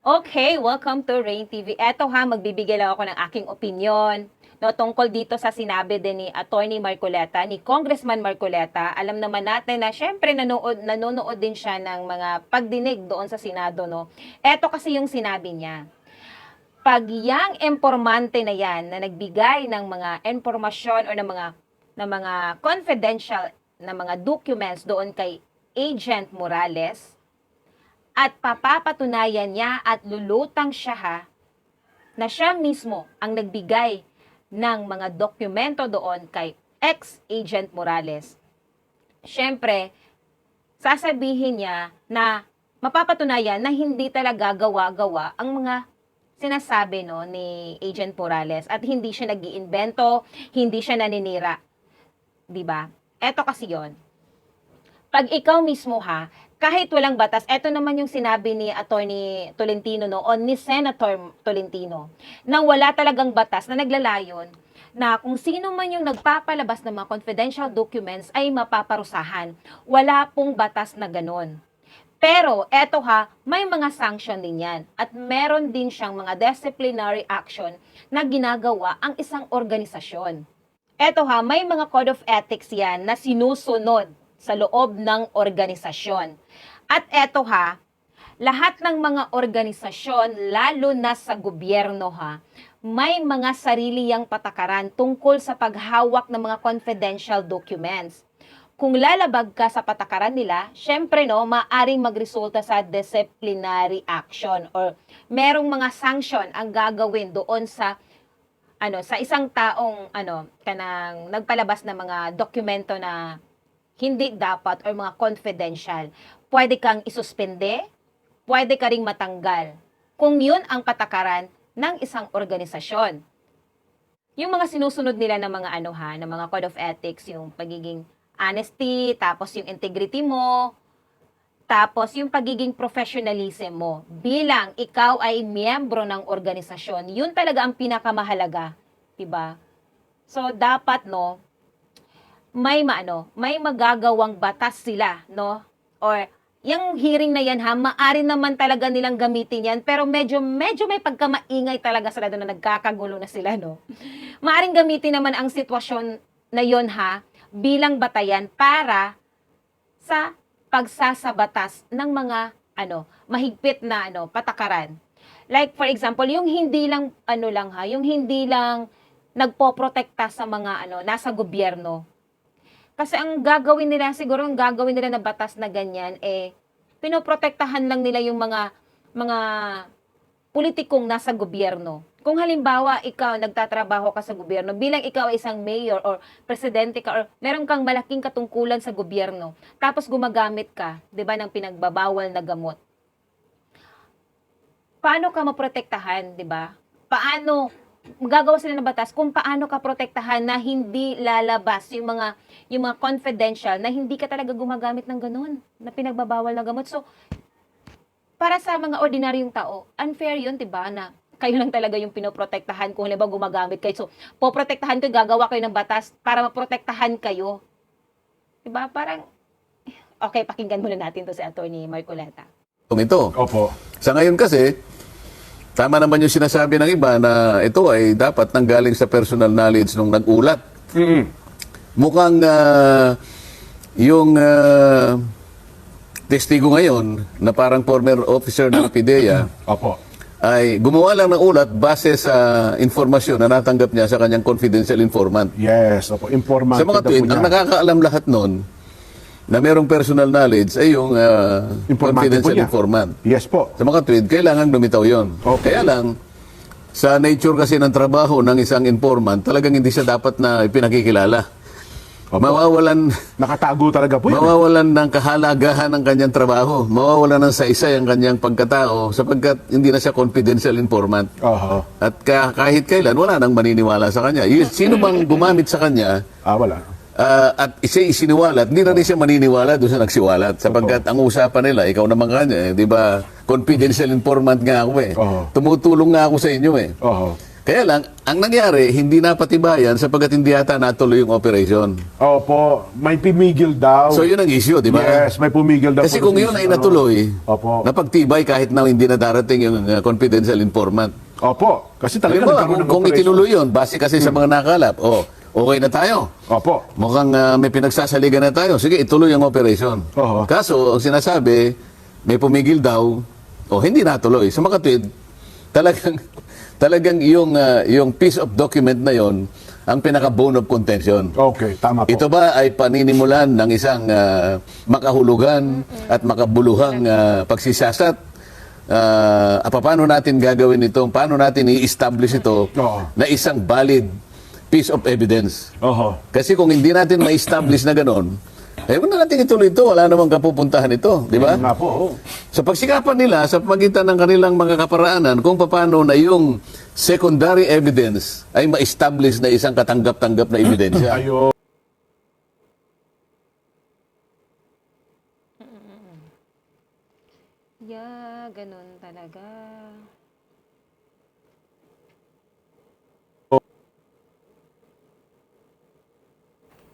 Okay, welcome to Rain TV. Eto ha, magbibigay lang ako ng aking opinion no, tungkol dito sa sinabi din ni Attorney Marcoleta, ni Congressman Marcoleta. Alam naman natin na syempre nanood, nanonood din siya ng mga pagdinig doon sa Senado. No? Eto kasi yung sinabi niya. Pag yang informante na yan na nagbigay ng mga informasyon o ng mga ng mga confidential na mga documents doon kay Agent Morales, at papapatunayan niya at lulutang siya ha, na siya mismo ang nagbigay ng mga dokumento doon kay ex-agent Morales. Siyempre, sasabihin niya na mapapatunayan na hindi talaga gawa-gawa ang mga sinasabi no ni Agent Morales at hindi siya nag-iimbento, hindi siya naninira. 'Di ba? Eto kasi 'yon. Pag ikaw mismo ha, kahit walang batas, eto naman yung sinabi ni Attorney Tolentino no, o ni Senator Tolentino, nang wala talagang batas na naglalayon na kung sino man yung nagpapalabas ng mga confidential documents ay mapaparusahan. Wala pong batas na ganun. Pero eto ha, may mga sanction din yan at meron din siyang mga disciplinary action na ginagawa ang isang organisasyon. Eto ha, may mga code of ethics yan na sinusunod sa loob ng organisasyon. At eto ha, lahat ng mga organisasyon, lalo na sa gobyerno ha, may mga sarili yang patakaran tungkol sa paghawak ng mga confidential documents. Kung lalabag ka sa patakaran nila, syempre no, maaring magresulta sa disciplinary action or merong mga sanction ang gagawin doon sa ano sa isang taong ano kanang nagpalabas ng mga dokumento na hindi dapat or mga confidential. Pwede kang isuspende, pwede ka ring matanggal. Kung yun ang patakaran ng isang organisasyon. Yung mga sinusunod nila ng mga ano ha, ng mga code of ethics, yung pagiging honesty, tapos yung integrity mo, tapos yung pagiging professionalism mo bilang ikaw ay miyembro ng organisasyon, yun talaga ang pinakamahalaga, 'di ba? So dapat no may maano, may magagawang batas sila, no? Or yung hearing na yan ha, maari naman talaga nilang gamitin yan, pero medyo medyo may pagkamaingay talaga sila doon na nagkakagulo na sila, no? Maaring gamitin naman ang sitwasyon na yon ha bilang batayan para sa pagsasabatas ng mga ano, mahigpit na ano, patakaran. Like for example, yung hindi lang ano lang ha, yung hindi lang nagpoprotekta sa mga ano, nasa gobyerno. Kasi ang gagawin nila, siguro ang gagawin nila na batas na ganyan, eh, pinoprotektahan lang nila yung mga, mga politikong nasa gobyerno. Kung halimbawa, ikaw nagtatrabaho ka sa gobyerno, bilang ikaw ay isang mayor or presidente ka or meron kang malaking katungkulan sa gobyerno, tapos gumagamit ka, di ba, ng pinagbabawal na gamot. Paano ka maprotektahan, di ba? Paano magagawa sila ng batas kung paano ka protektahan na hindi lalabas yung mga yung mga confidential na hindi ka talaga gumagamit ng ganun na pinagbabawal na gamot. So, para sa mga ordinaryong tao, unfair yun, 'di ba, na kayo lang talaga yung pinoprotektahan kung halimbawa gumagamit kayo. So, poprotektahan ko, gagawa kayo ng batas para maprotektahan kayo. 'Di ba? Parang Okay, pakinggan muna natin to si Attorney Marcoleta. Ito. Opo. Sa ngayon kasi, tama naman yung sinasabi ng iba na ito ay dapat nanggaling sa personal knowledge nung nag-ulat. Mm. Mukhang ah, yung ah, testigo ngayon na parang former officer ng PIDEA Opo. ay gumawa lang ng ulat base sa informasyon na natanggap niya sa kanyang confidential informant. Yes, opo. Informant Sa mga niya. ang nakakaalam lahat nun na merong personal knowledge ay yung po confidential informant. Yes po. Sa mga tweet, kailangan lumitaw yon. Okay. Kaya lang, sa nature kasi ng trabaho ng isang informant, talagang hindi siya dapat na ipinakikilala. Opo. Mawawalan, Nakatago talaga po yun. eh. mawawalan ng kahalagahan ng kanyang trabaho. Mawawalan ng saysay ang kanyang pagkatao sapagkat hindi na siya confidential informant. Oho. At ka- kahit kailan, wala nang maniniwala sa kanya. Sino mang gumamit sa kanya, Ah, wala. Ah, at siya isiniwalat, hindi na rin siya maniniwala doon sa nagsiwalat. Sapagkat ang usapan nila, ikaw naman kanya, eh, di ba, confidential informant nga ako eh. Oo. Tumutulong nga ako sa inyo eh. Oho. Kaya lang, ang nangyari, hindi napatibayan sapagkat hindi yata natuloy yung operation. Opo, may pumigil daw. So yun ang issue, di ba? Yes, may pumigil daw. Kasi po kung yun ay ano. natuloy, Opo. napagtibay kahit na hindi na darating yung uh, confidential informant. Opo, kasi talaga Halimbawa, nagkaroon kung, ng kung operation. itinuloy yun, base kasi sa mga nakalap, oh, okay na tayo. Opo. Mukhang ah, may pinagsasaligan na tayo. Sige, ituloy ang operation. Oo. Kaso, ang sinasabi, may pumigil daw, o hindi natuloy. Sa makatwid, talagang, talagang yung, ah, yung piece of document na yon ang pinaka-bone of contention. Okay, tama po. Ito ba ay paninimulan ng isang ah, makahulugan at makabuluhang ah, pagsisasat? Ah, ah, paano natin gagawin ito? Paano natin i-establish ito Oo. na isang valid piece of evidence? Oho. Kasi kung hindi natin ma-establish na gano'n, eh, wala natin ituloy ito. Wala namang kapupuntahan ito. Di ba? Nga po. oh. Sa pagsikapan nila, sa pagitan ng kanilang mga kaparaanan, kung paano na yung secondary evidence ay ma-establish na isang katanggap-tanggap na ebidensya. Ayo. Yeah, ganun talaga.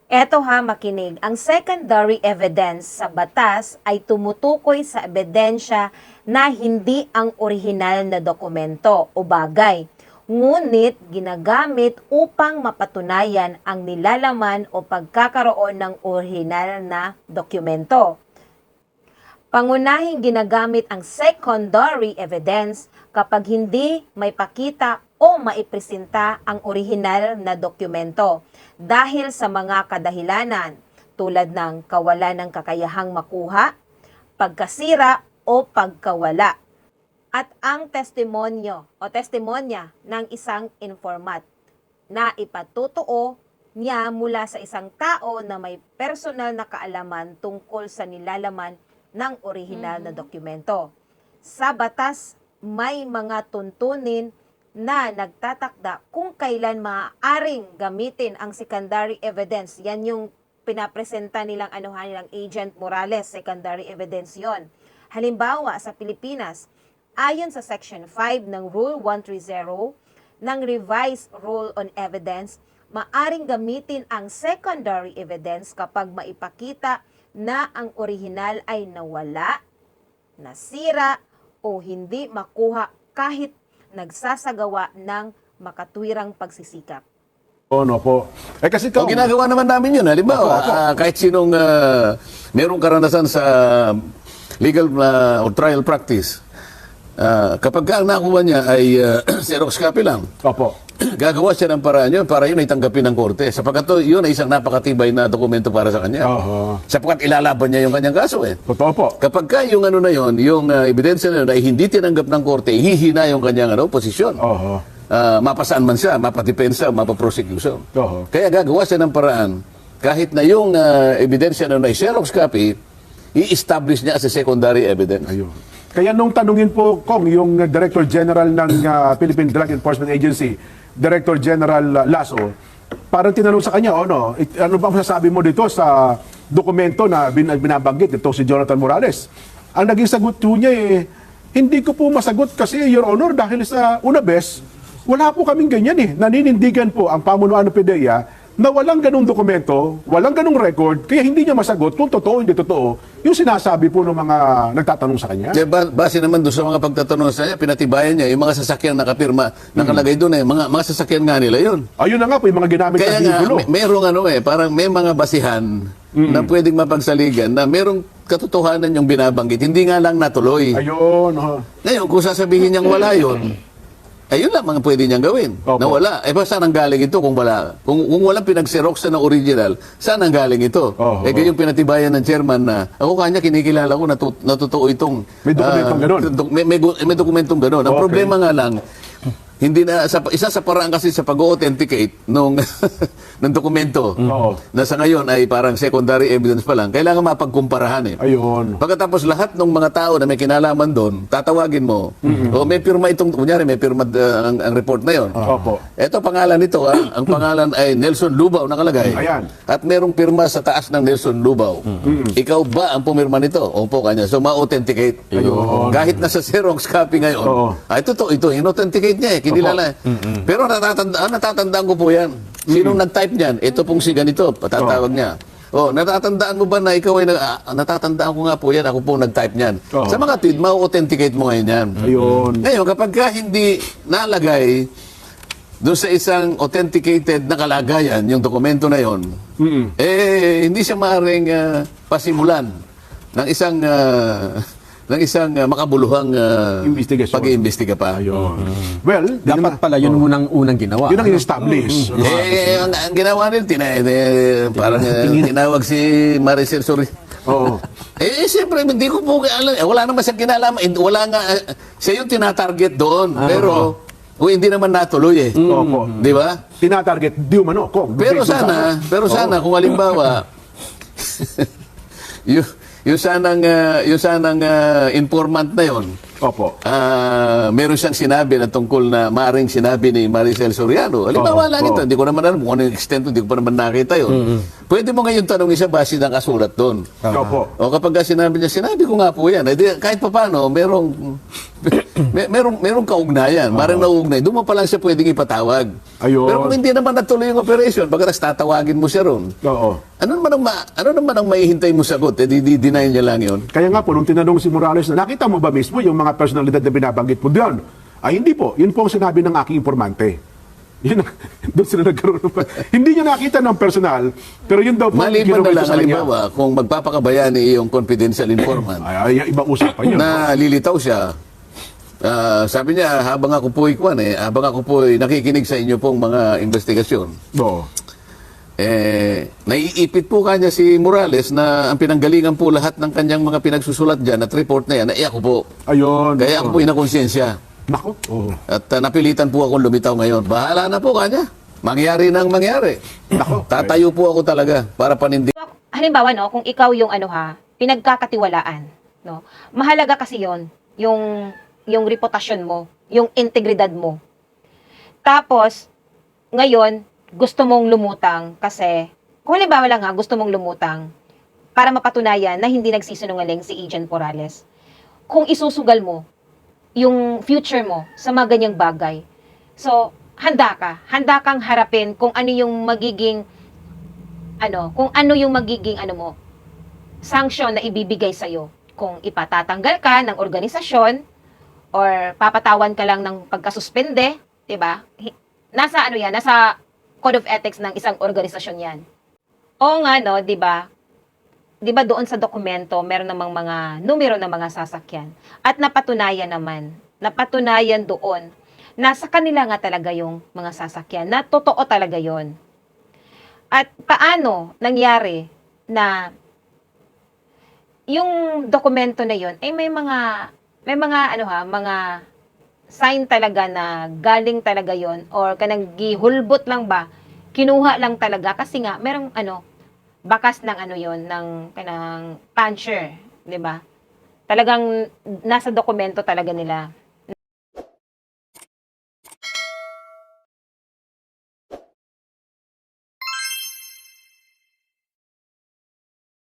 Eto ha, makinig. Ang secondary evidence sa batas ay tumutukoy sa ebidensya na hindi ang orihinal na dokumento o bagay. Ngunit ginagamit upang mapatunayan ang nilalaman o pagkakaroon ng orihinal na dokumento. Pangunahing ginagamit ang secondary evidence kapag hindi may pakita o maipresenta ang orihinal na dokumento dahil sa mga kadahilanan tulad ng kawalan ng kakayahang makuha, pagkasira o pagkawala at ang testimonyo o testimonya ng isang informat na ipatutuo niya mula sa isang tao na may personal na kaalaman tungkol sa nilalaman ng orihinal na dokumento. Sa batas, may mga tuntunin na nagtatakda kung kailan maaaring gamitin ang secondary evidence. Yan yung pinapresenta nilang anuhan nilang Agent Morales, secondary evidence yon. Halimbawa, sa Pilipinas, ayon sa Section 5 ng Rule 130 ng Revised Rule on Evidence, maaring gamitin ang secondary evidence kapag maipakita na ang orihinal ay nawala, nasira, o hindi makuha kahit nagsasagawa ng makatwirang pagsisikap. Oh, no po. Eh kasi ikaw, O ginagawa naman namin yun. Halimbawa, Opo, opo. ah, kahit sinong ah, merong karanasan sa legal ah, or trial practice, ah, kapag ka ang nakuha niya ay ah, Xerox copy lang, Opo. gagawa siya ng paraan yun para yun ay tanggapin ng korte. Sapagkat to, yun ay isang napakatibay na dokumento para sa kanya. Oho. Sapagkat ilalaban niya yung kanyang kaso eh. Totoo po. Kapag ka yung ano na yun, yung ah, ebidensya na yun ay hindi tinanggap ng korte, hihina yung kanyang ano, posisyon. Oho. Ah, mapasaan man siya, mapadepensa, mapaprosecution. Oho. Kaya gagawa siya ng paraan, kahit na yung ah, ebidensya na yun ay Xerox copy, i-establish niya as a secondary evidence. Ayun. Kaya nung tanungin po, Kong, yung Director General ng uh, Philippine Drug Enforcement Agency, Director General uh, Lasso, parang tinanong sa kanya, oh, no, it- ano ba ang masasabi mo dito sa dokumento na bin, binabanggit ito si Jonathan Morales? Ang naging sagot po niya eh, hindi ko po masagot kasi, Your Honor, dahil sa una bes, wala po kaming ganyan eh. Naninindigan po ang pamunuan ng PDEA na walang ganong dokumento, walang ganong record, kaya hindi niya masagot kung totoo hindi totoo yung sinasabi po ng mga nagtatanong sa kanya. Kaya ba- base naman doon sa mga pagtatanong sa niya, pinatibayan niya yung mga sasakyan nakapirma, nakalagay doon eh, mga, mga sasakyan nga nila yun. Ayun na nga po, yung mga ginamit Kaya na vehikulo. may, merong ano eh, parang may mga basihan na pwedeng mapagsaligan na merong katotohanan yung binabanggit, hindi nga lang natuloy. Ayun. oh. Ngayon, kung sasabihin niyang wala yun, ayun lang ang pwede niyang gawin. Opo. Na wala. Eh, ba, saan ang galing ito kung wala? Kung, kung walang pinag-xerox ng original, saan ang galing ito? Oho. Eh, gayong pinatibayan ng chairman na, ako kanya kinikilala ko na, na totoo itong... May dokumentong ah, ganun. dok- may, may, may dokumentong gano'n. Ang Okay. problema nga lang, hindi na sa isa sa paraan kasi sa pag-authenticate nung ng dokumento Oo. na sa ngayon ay parang secondary evidence pa lang kailangan mapagkumparahan eh Ayun. Pagkatapos lahat ng mga tao na may kinalaman doon, tatawagin mo. O may pirma itong, kunyari may pirma uh, ang, ang report na yon. Opo. Ito pangalan nito, ah. ang pangalan ay Nelson Lubao nakalagay. Ayan. At merong pirma sa taas ng Nelson Lubao. Ikaw ba ang pumirma nito? Opo kanya. So ma-authenticate. Ayun. Kahit nasa Xerox copy ngayon. Oo. Ay, totoo ito. In-authenticate niya eh. Kinilala. Pero natatanda, natatandaan ko po yan. Sinong nag-type niyan? Ito pong si ganito, patatawag niya. Oh, natatandaan mo ba na ikaw ay nag, ah, natatandaan ko nga po yan, ako po nag-type niyan. Oo. Sa mga tweet, ma-authenticate mo ngayon yan. Ayun. Ngayon, kapag ka hindi nalagay doon sa isang authenticated na kalagayan, yung dokumento na yon, Mm-mm. eh, hindi siya maaaring ah, pasimulan ng isang ah, ng isang ah, makabuluhang uh, pag-iimbestiga pa. Ayun. Well, Dapat pala yun munang unang ginawa. yun ang ano? in-establish. Eh, ang, ang ginawa nila, tina, eh, parang ah, tinawag si Maricel Sori. Oo. Eh, siyempre, hindi ko po alam. Eh, wala naman siyang kinalaman. Eh, Wala nga, eh, siya yung tinatarget doon. Pero, oh, hindi naman natuloy eh. Opo. Di ba? Tinatarget, di umano, kung. Pero based on sana, sa- pero sana kung halimbawa yung yung sanang ah, yung sanang ah, informant na yon, Opo. ah meron siyang sinabi na tungkol na maring sinabi ni Maricel Soriano. Halimbawa Oo, lang ito, hindi ko naman alam kung ano yung extent, hindi ko pa naman nakita yun. Pwede mo ngayon tanongin siya base ng kasulat doon. Opo. O kapag ka sinabi niya, sinabi ko nga po yan. Eh, di, kahit pa paano, merong, may, merong, merong kaugnayan. Marang nauugnay. Doon mo pa lang siya pwedeng ipatawag. Ayun. Pero kung hindi naman natuloy yung operation, pagkatapos tatawagin mo siya ron, Oo. ano naman ang, ma, ano naman ang maihintay mo sagot? Eh, di, di, deny niya lang yun. Kaya nga po, nung tinanong si Morales na, nakita mo ba mismo yung mga personalidad na binabanggit mo doon? Ay, hindi po. Yun po ang sinabi ng aking informante. Yun, doon sila nagkaroon ng... hindi niya nakita ng personal, pero yun daw po Maliban na lang, halimbawa, kung magpapakabayani yung confidential informant, Ay, ay, ibang usapan yun. na lilitaw siya, ah, sabi niya, habang ako po ikwan eh, habang ako po nakikinig sa inyo pong mga investigasyon, Oo. Eh, naiipit po kanya si Morales na ang pinanggalingan po lahat ng kanyang mga pinagsusulat dyan at report na yan, ay ako po. Ayun. Kaya ako po inakonsensya. Nako. Oo. At uh, napilitan po akong lumitaw ngayon. Bahala na po kanya. Mangyari nang mangyari. Nako. Tatayo po ako talaga para panindig. halimbawa no, kung ikaw yung ano ha, pinagkakatiwalaan, no. Mahalaga kasi 'yon, yung yung reputasyon mo, yung integridad mo. Tapos ngayon, gusto mong lumutang kasi kung halimbawa lang ha, gusto mong lumutang para mapatunayan na hindi nagsisinungaling si Agent Morales. Kung isusugal mo yung future mo sa mga ganyang bagay. So, handa ka. Handa kang harapin kung ano yung magiging ano, kung ano yung magiging ano mo, sanction na ibibigay sa iyo kung ipatatanggal ka ng organisasyon or papatawan ka lang ng pagkasuspende, 'di ba? Nasa ano 'yan, nasa code of ethics ng isang organisasyon 'yan. Oo nga no, 'di ba? 'Di ba doon sa dokumento meron namang mga numero ng mga sasakyan at napatunayan naman, napatunayan doon nasa kanila nga talaga yung mga sasakyan na totoo talaga 'yon. At paano nangyari na yung dokumento na yon ay may mga may mga ano ha, mga sign talaga na galing talaga yon or kanang gihulbot lang ba, kinuha lang talaga kasi nga merong ano bakas ng ano yon ng kanang puncher, 'di ba? Talagang nasa dokumento talaga nila